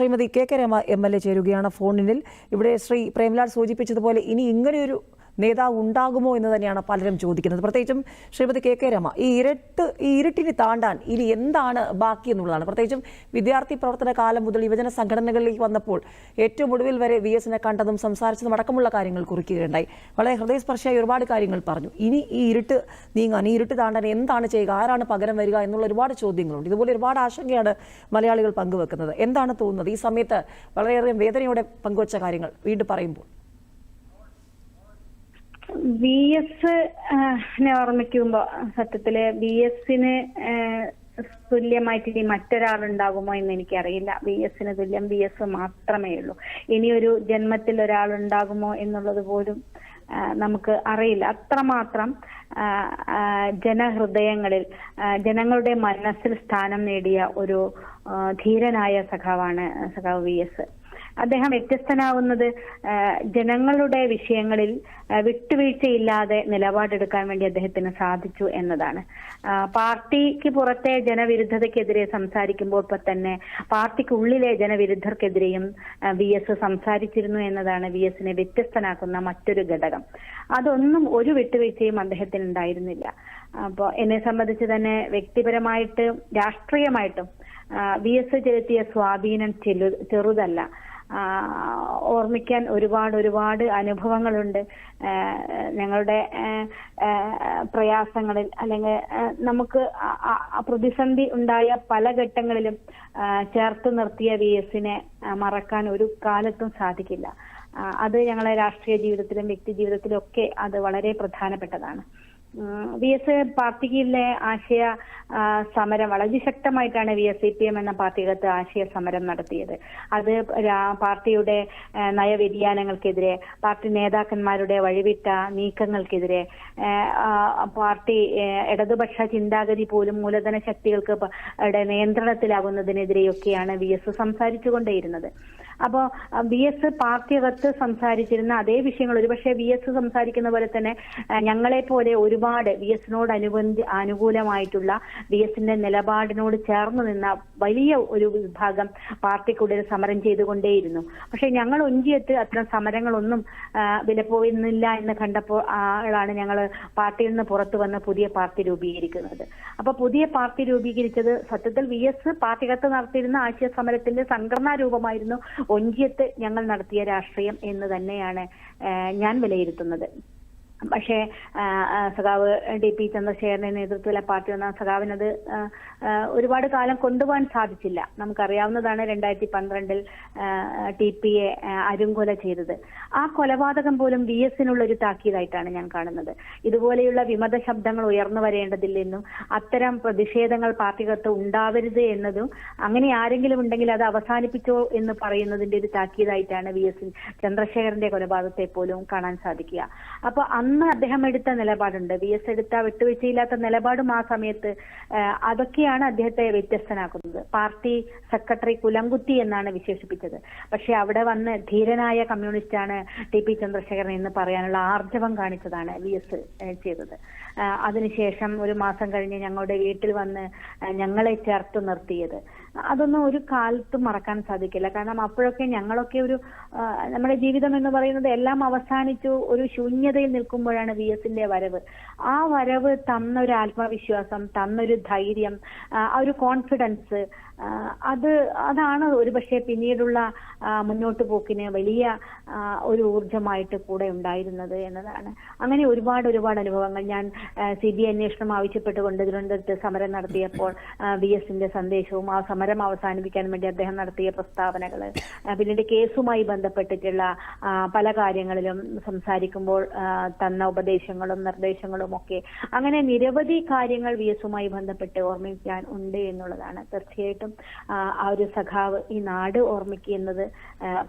Shrimati K K Rama M L A ചേരുകയാണ് ഫോണിനിൽ. ഇവിടെ ശ്രീ പ്രേംലാൽ സൂചിപ്പിച്ചതുപോലെ ഇനി ഇങ്ങനെയൊരു നേതാവ് ഉണ്ടാകുമോ എന്ന് തന്നെയാണ് പലരും ചോദിക്കുന്നത്. പ്രത്യേകിച്ചും ശ്രീമതി കെ കെ രമ ഈ ഇരട്ട് ഈ ഇരുട്ടിനെ താണ്ടാൻ ഇനി എന്താണ് ബാക്കി എന്നുള്ളതാണ്. പ്രത്യേകിച്ചും വിദ്യാർത്ഥി പ്രവർത്തന കാലം മുതൽ യുവജന സംഘടനകളിലേക്ക് വന്നപ്പോൾ ഏറ്റവും ഒടുവിൽ വരെ വി എസിനെ കണ്ടതും സംസാരിച്ചതും അടക്കമുള്ള കാര്യങ്ങൾ കുറിക്കുകയുണ്ടായി. വളരെ ഹൃദയസ്പർശിയായി ഒരുപാട് കാര്യങ്ങൾ പറഞ്ഞു. ഇനി ഈ ഇരുട്ട് നീങ്ങാൻ ഈ ഇരുട്ട് താണ്ടാൻ എന്താണ് ചെയ്യുക ആരാണ് പകരം വരിക എന്നുള്ള ഒരുപാട് ചോദ്യങ്ങളുണ്ട്. ഇതുപോലെ ഒരുപാട് ആശങ്കയാണ് മലയാളികൾ പങ്കുവെക്കുന്നത്. എന്താണ് തോന്നുന്നത്? ഈ സമയത്ത് വളരെയധികം വേദനയോടെ പങ്കുവച്ച കാര്യങ്ങൾ വീണ്ടും പറയുമ്പോൾ. വി എസ് ഓർമ്മിക്കുമ്പോ സത്യത്തിൽ വി എസിന് തുല്യമായിട്ട് ഇനി മറ്റൊരാളുണ്ടാകുമോ എന്ന് എനിക്കറിയില്ല. വി എസിന് തുല്യം വി എസ് മാത്രമേ ഉള്ളൂ. ഇനിയൊരു ജന്മത്തിൽ ഒരാൾ ഉണ്ടാകുമോ എന്നുള്ളത് പോലും നമുക്ക് അറിയില്ല. അത്രമാത്രം ജനഹൃദയങ്ങളിൽ ജനങ്ങളുടെ മനസ്സിൽ സ്ഥാനം നേടിയ ഒരു ധീരനായ സഖാവാണ് സഖാവ് വി എസ് അദ്ദേഹം വ്യത്യസ്തനാവുന്നത് ജനങ്ങളുടെ വിഷയങ്ങളിൽ വിട്ടുവീഴ്ചയില്ലാതെ നിലപാടെടുക്കാൻ വേണ്ടി അദ്ദേഹത്തിന് സാധിച്ചു എന്നതാണ്. പാർട്ടിക്ക് പുറത്തെ ജനവിരുദ്ധതയ്ക്കെതിരെ സംസാരിക്കുമ്പോൾ ഇപ്പൊ തന്നെ പാർട്ടിക്കുള്ളിലെ ജനവിരുദ്ധർക്കെതിരെയും വി എസ് സംസാരിച്ചിരുന്നു എന്നതാണ് വി എസിനെ വ്യത്യസ്തനാക്കുന്ന മറ്റൊരു ഘടകം. അതൊന്നും ഒരു വിട്ടുവീഴ്ചയും അദ്ദേഹത്തിന് ഉണ്ടായിരുന്നില്ല. അപ്പോൾ എന്നെ സംബന്ധിച്ച് തന്നെ വ്യക്തിപരമായിട്ടും രാഷ്ട്രീയമായിട്ടും വി എസ് ചെലുത്തിയ സ്വാധീനം ചെറുതല്ല. ഓർമ്മിക്കാൻ ഒരുപാട് ഒരുപാട് അനുഭവങ്ങളുണ്ട്. ഞങ്ങളുടെ പ്രയാസങ്ങളിൽ അല്ലെങ്കിൽ നമുക്ക് പ്രതിസന്ധി ഉണ്ടായ പല ഘട്ടങ്ങളിലും ചേർത്ത് നിർത്തിയ വി എസിനെ മറക്കാൻ ഒരു കാലത്തും സാധിക്കില്ല. അത് ഞങ്ങളെ രാഷ്ട്രീയ ജീവിതത്തിലും വ്യക്തി ജീവിതത്തിലും ഒക്കെ അത് വളരെ പ്രധാനപ്പെട്ടതാണ്. വി എസ് പാർട്ടിയിലെ ആശയ സമരം വളരെ ശക്തമായിട്ടാണ് V S C P M എന്ന പാർട്ടികത്ത് ആശയ സമരം നടത്തിയത്. അത് പാർട്ടിയുടെ നയവ്യതിയാനങ്ങൾക്കെതിരെ പാർട്ടി നേതാക്കന്മാരുടെ വഴിവിട്ട നീക്കങ്ങൾക്കെതിരെ പാർട്ടി ഇടതുപക്ഷ ചിന്താഗതി പോലും മൂലധന ശക്തികൾക്ക് നിയന്ത്രണത്തിലാകുന്നതിനെതിരെയൊക്കെയാണ് വി എസ് സംസാരിച്ചുകൊണ്ടേയിരുന്നത്. അപ്പോ വി എസ് പാർട്ടിയകത്ത് സംസാരിച്ചിരുന്ന അതേ വിഷയങ്ങൾ ഒരുപക്ഷെ വി എസ് സംസാരിക്കുന്ന പോലെ തന്നെ ഞങ്ങളെ പോലെ ഒരുപാട് വി എസിനോട് അനുബന്ധി അനുകൂലമായിട്ടുള്ള വി എസിന്റെ നിലപാടിനോട് ചേർന്ന് നിന്ന വലിയ ഒരു വിഭാഗം പാർട്ടിക്കുള്ളിൽ സമരം ചെയ്തുകൊണ്ടേയിരുന്നു. പക്ഷെ ഞങ്ങൾ ഒഞ്ചിയത്ത് അത്തരം സമരങ്ങളൊന്നും വിലപ്പോയിരുന്നില്ല എന്ന് കണ്ടപ്പോൾ ആളാണ് ഞങ്ങൾ പാർട്ടിയിൽ നിന്ന് പുറത്തു വന്ന് പുതിയ പാർട്ടി രൂപീകരിക്കുന്നത്. അപ്പൊ പുതിയ പാർട്ടി രൂപീകരിച്ചത് സത്യത്തിൽ വി എസ് പാർട്ടികത്ത് നടത്തിയിരുന്ന ആശയ സമരത്തിന്റെ സംഘടനാ രൂപമായിരുന്നു ഒഞ്ചിയത്ത് ഞങ്ങൾ നടത്തിയ രാഷ്ട്രീയം എന്ന് തന്നെയാണ് ഞാൻ വിലയിരുത്തുന്നത്. പക്ഷേ സഖാവ് ഡി പി ചന്ദ്രശേഖരന്റെ നേതൃത്വത്തിലെ പാർട്ടി വന്ന സഖാവിനത് ഒരുപാട് കാലം കൊണ്ടുപോകാൻ സാധിച്ചില്ല. നമുക്കറിയാവുന്നതാണ് രണ്ടായിരത്തി പന്ത്രണ്ടിൽ ടി പി എ അരുംകൊല ചെയ്തത്. ആ കൊലപാതകം പോലും വി എസിനുള്ള ഒരു താക്കീതായിട്ടാണ് ഞാൻ കാണുന്നത്. ഇതുപോലെയുള്ള വിമത ശബ്ദങ്ങൾ ഉയർന്നു വരേണ്ടതില്ലെന്നും അത്തരം പ്രതിഷേധങ്ങൾ പാർട്ടികത്ത് ഉണ്ടാവരുത് എന്നതും അങ്ങനെ ആരെങ്കിലും ഉണ്ടെങ്കിൽ അത് അവസാനിപ്പിച്ചോ എന്ന് പറയുന്നതിന്റെ ഒരു താക്കീതായിട്ടാണ് വി എസ് ചന്ദ്രശേഖരന്റെ കൊലപാതകത്തെ പോലും കാണാൻ സാധിക്കുക. അപ്പൊ അന്ന് അദ്ദേഹം എടുത്ത നിലപാടുണ്ട്. വി എസ് എടുത്ത വിട്ടുവീഴ്ചയില്ലാത്ത നിലപാടും ആ സമയത്ത് അതൊക്കെയാണ് അദ്ദേഹത്തെ വ്യത്യസ്തനാക്കുന്നത്. പാർട്ടി സെക്രട്ടറി കുലംകുത്തി എന്നാണ് വിശേഷിപ്പിച്ചത്. പക്ഷെ അവിടെ വന്ന് ധീരനായ കമ്മ്യൂണിസ്റ്റാണ് ടി പി ചന്ദ്രശേഖരൻ എന്ന് പറയാനുള്ള ആർജവം കാണിച്ചതാണ് വി എസ് ചെയ്തത്. അതിനുശേഷം ഒരു മാസം കഴിഞ്ഞ് ഞങ്ങളുടെ വീട്ടിൽ വന്ന് ഞങ്ങളെ ചേർത്ത് നിർത്തിയത്. അതൊന്നും ഒരു കാലത്തും മറക്കാൻ സാധിക്കില്ല. കാരണം അപ്പോഴൊക്കെ ഞങ്ങളൊക്കെ ഒരു നമ്മുടെ ജീവിതം എന്ന് പറയുന്നത് എല്ലാം അവസാനിച്ചു ഒരു ശൂന്യതയിൽ നിൽക്കുമ്പോഴാണ് വി എസിന്റെ വരവ്. ആ വരവ് തന്നൊരു ആത്മവിശ്വാസം തന്നൊരു ധൈര്യം ആ ഒരു കോൺഫിഡൻസ് അത് അതാണ് ഒരുപക്ഷെ പിന്നീടുള്ള ആ, മുന്നോട്ട് പോക്കിന് വലിയ ഒരു ഊർജമായിട്ട് കൂടെ ഉണ്ടായിരുന്നത് എന്നതാണ്. അങ്ങനെ ഒരുപാട് ഒരുപാട് അനുഭവങ്ങൾ ഞാൻ സി ബി അന്വേഷണം ആവശ്യപ്പെട്ടുകൊണ്ട് തിരുവനന്തപുരത്ത് സമരം നടത്തിയപ്പോൾ വി എസിന്റെ സന്ദേശവും ആ സമരം അവസാനിപ്പിക്കാൻ വേണ്ടി അദ്ദേഹം നടത്തിയ പ്രസ്താവനകൾ പിന്നീട് കേസുമായി ബന്ധപ്പെട്ടിട്ടുള്ള പല കാര്യങ്ങളിലും സംസാരിക്കുമ്പോൾ തന്ന ഉപദേശങ്ങളും നിർദ്ദേശങ്ങളും ഒക്കെ അങ്ങനെ നിരവധി കാര്യങ്ങൾ വി എസുമായി ബന്ധപ്പെട്ട് ഓർമ്മിക്കാൻ ഉണ്ട് എന്നുള്ളതാണ്. തീർച്ചയായിട്ടും ആ, ആ ഒരു സഖാവ് ഈ നാട് ഓർമ്മിക്കുന്നത്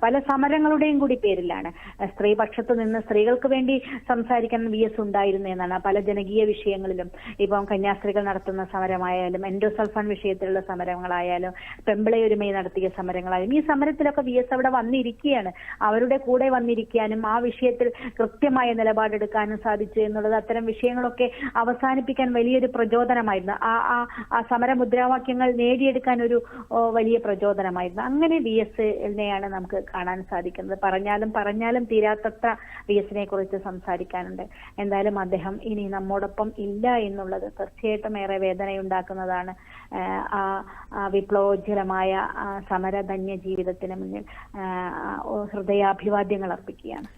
പല സമരങ്ങളുടെയും കൂടി പേരിലാണ്. സ്ത്രീപക്ഷത്ത് നിന്ന് സ്ത്രീകൾക്ക് വേണ്ടി സംസാരിക്കാൻ വി എസ് ഉണ്ടായിരുന്നു എന്നാണ്. പല ജനകീയ വിഷയങ്ങളിലും ഇപ്പം കന്യാസ്ത്രീകൾ നടത്തുന്ന സമരമായാലും എൻഡോസൾഫാൻ വിഷയത്തിലുള്ള സമരങ്ങളായാലും പെമ്പിളയൊരുമയെ നടത്തിയ സമരങ്ങളായാലും ഈ സമരത്തിലൊക്കെ വി എസ് അവിടെ വന്നിരിക്കുകയാണ്. അവരുടെ കൂടെ വന്നിരിക്കാനും ആ വിഷയത്തിൽ കൃത്യമായ നിലപാടെടുക്കാനും സാധിച്ചു എന്നുള്ളത് അത്തരം വിഷയങ്ങളൊക്കെ അവസാനിപ്പിക്കാൻ വലിയൊരു പ്രചോദനമായിരുന്നു. ആ ആ സമര മുദ്രാവാക്യങ്ങൾ നേടിയെടുക്കാൻ ഒരു ഒരു വലിയ പ്രചോദനമായിരുന്നു. അങ്ങനെ വി എസ് എല്ലിനെയാണ് നമുക്ക് കാണാൻ സാധിക്കുന്നത്. പറഞ്ഞാലും പറഞ്ഞാലും തീരാത്തത്ര വി എസിനെ കുറിച്ച് സംസാരിക്കാനുണ്ട്. എന്തായാലും അദ്ദേഹം ഇനി നമ്മോടൊപ്പം ഇല്ല എന്നുള്ളത് തീർച്ചയായിട്ടും ഏറെ വേദനയുണ്ടാക്കുന്നതാണ്. ആ വിപ്ലവോജ്വലമായ സമരധന്യ ജീവിതത്തിന് മുന്നിൽ ഹൃദയാഭിവാദ്യങ്ങൾ അർപ്പിക്കുകയാണ്.